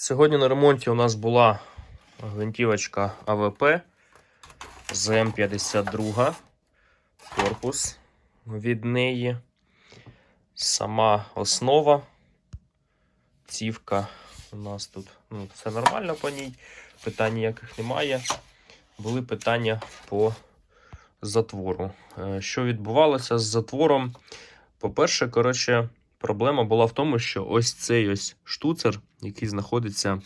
Сьогодні на ремонті у нас була гвинтівочка АВП з М52 корпус від неї. Сама основа. Цівка у нас тут ну, все нормально по ній. Питань ніяких немає. Були питання по затвору. Е, Що відбувалося з затвором? По-перше, коротше, проблема була в тому, що ось цей ось штуцер, який знаходиться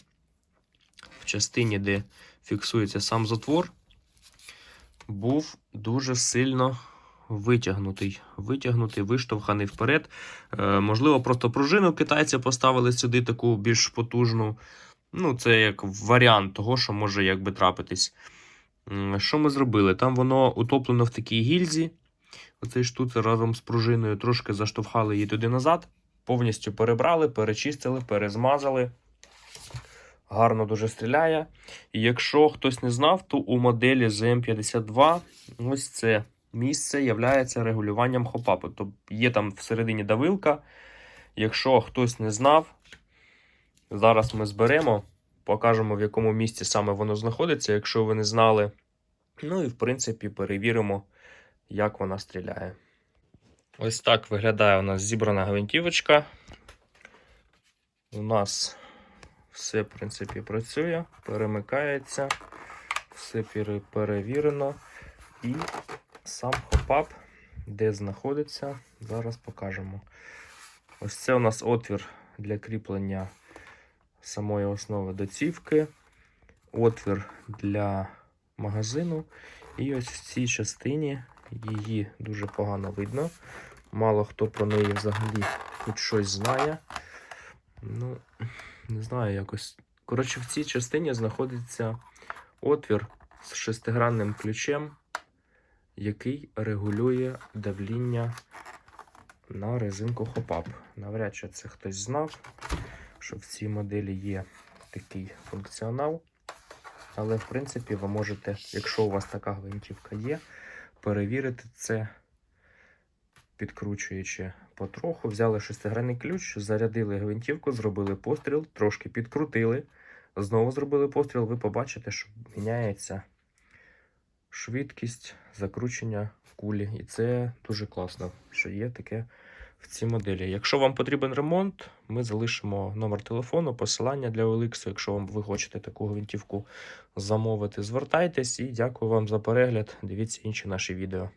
в частині, де фіксується сам затвор, був дуже сильно витягнутий. Витягнутий, виштовханий вперед. Е, можливо, просто пружину китайці поставили сюди таку більш потужну. Ну, це як варіант того, що може якби трапитись. Що ми зробили? Там воно утоплено в такій гільзі. Оцей штуцер разом з пружиною трошки заштовхали її туди назад. Повністю перебрали, перечистили, перезмазали. Гарно дуже стріляє. І якщо хтось не знав, то у моделі ZM52 ось це місце є регулюванням хопапу. Тобто є там всередині давилка. Якщо хтось не знав, зараз ми зберемо, покажемо, в якому місці саме воно знаходиться, якщо ви не знали. Ну і в принципі перевіримо, як вона стріляє. Ось так виглядає у нас зібрана гвинтівочка. У нас все, в принципі, працює, перемикається, все перевірено. І сам хопап, де знаходиться, зараз покажемо. Ось це у нас отвір для кріплення самої основи до цівки, отвір для магазину. І ось в цій частині її дуже погано видно. Мало хто про неї взагалі хоч щось знає. Ну, не знаю, якось. Коротше, в цій частині знаходиться отвір з шестигранним ключем, який регулює давління на резинку хопап. Навряд чи це хтось знав, що в цій моделі є такий функціонал. Але, в принципі, ви можете, якщо у вас така гвинтівка є, перевірити це, підкручуючи потроху. Взяли шестигранний ключ, зарядили гвинтівку, зробили постріл, трошки підкрутили. Знову зробили постріл, ви побачите, що міняється швидкість закручення кулі. І це дуже класно, що є таке в цій моделі. Якщо вам потрібен ремонт, ми залишимо номер телефону, посилання для OLX. Якщо вам ви хочете таку гвинтівку замовити, звертайтесь і дякую вам за перегляд. Дивіться інші наші відео.